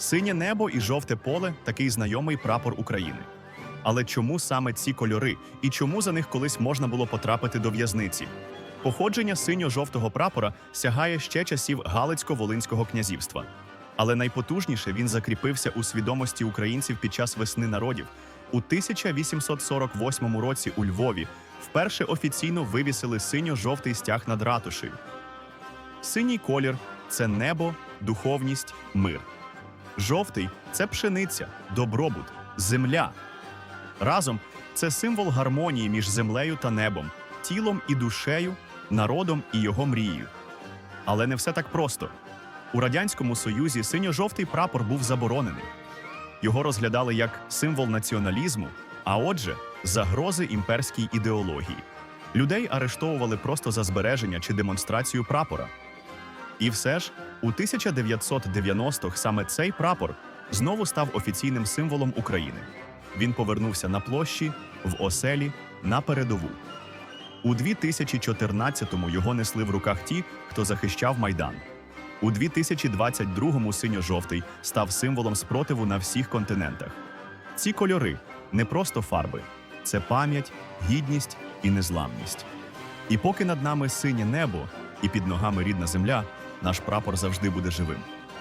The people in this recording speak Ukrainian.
Синє небо і жовте поле такий знайомий прапор України. Але чому саме ці кольори і чому за них колись можна було потрапити до в'язниці? Походження синьо-жовтого прапора сягає ще часів Галицько-Волинського князівства. Але найпотужніше він закріпився у свідомості українців під час весни народів. У 1848 році у Львові вперше офіційно вивісили синьо-жовтий стяг над ратушею. Синій колір це небо, духовність, мир. Жовтий це пшениця, добробут, земля. Разом це символ гармонії між землею та небом, тілом і душею, народом і його мрією. Але не все так просто. У Радянському Союзі синьо-жовтий прапор був заборонений. Його розглядали як символ націоналізму, а отже, загрози імперській ідеології. Людей арештовували просто за збереження чи демонстрацію прапора. І все ж, у 1990-х саме цей прапор знову став офіційним символом України. Він повернувся на площі, в оселі, на передову. У 2014-му його несли в руках ті, хто захищав Майдан. У 2022-му синьо-жовтий став символом спротиву на всіх континентах. Ці кольори не просто фарби, це пам'ять, гідність і незламність. І поки над нами синє небо і під ногами рідна земля, наш прапор завжди буде живим.